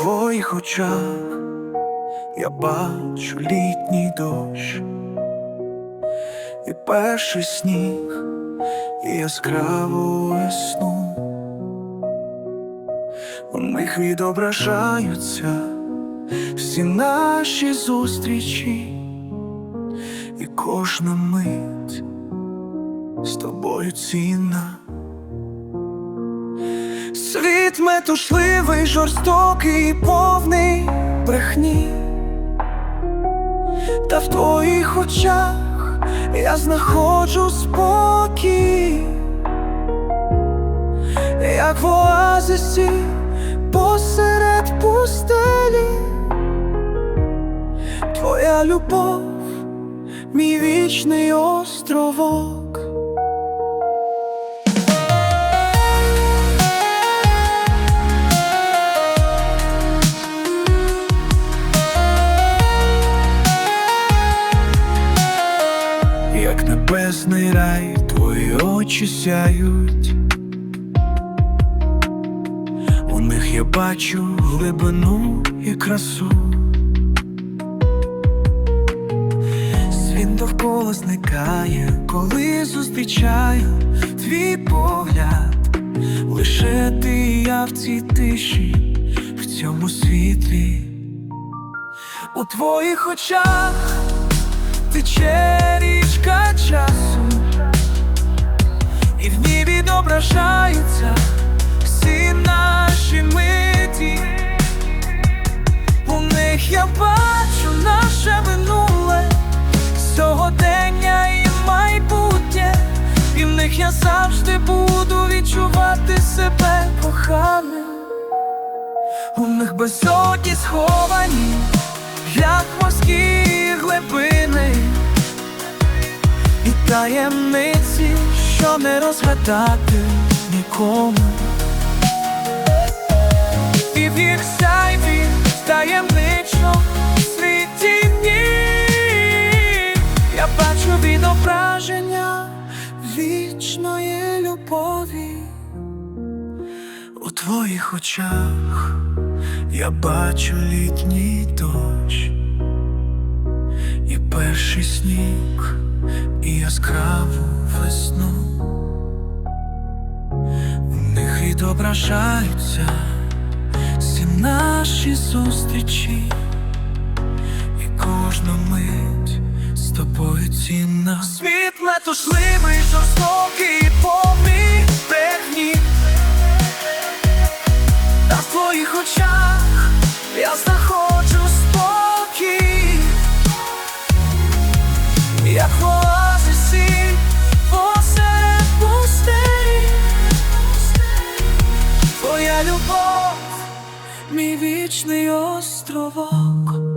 твоїх очах я бачу літній дощ і перший сніг, і яскраву весну. У них відображаються всі наші зустрічі, і кожна мить з тобою цінна. Світ метушливий, жорстокий, повний брехні, та в твоїх очах я знаходжу спокій, як в оазисі посеред пустелі, твоя любов, мій вічний островок. Як небесний рай, твої очі сяють. У них я бачу глибину і красу. Світ довкола зникає, коли зустрічаю твій погляд. Лише ти і я в цій тиші, в цьому світлі. У твоїх очах тече річка часу, і в ній відображаються всі наші миті. У них я бачу наше минуле, сьогодення і майбутнє, і в них я завжди буду відчувати себе коханим. У них безодні сховані, як морські глибини, таємниці, що не розгадати нікому. І в їх сяйві таємнично світі дні Я бачу відображення вічної любові у твоїх очах я бачу літній відображаються всі наші зустрічі, і кожна мить з тобою цінна. Світ метушливий, жорстокий, повний брехні. Та твоїх очах я знаходжу спокій, як в оазисі Мій вічний островок.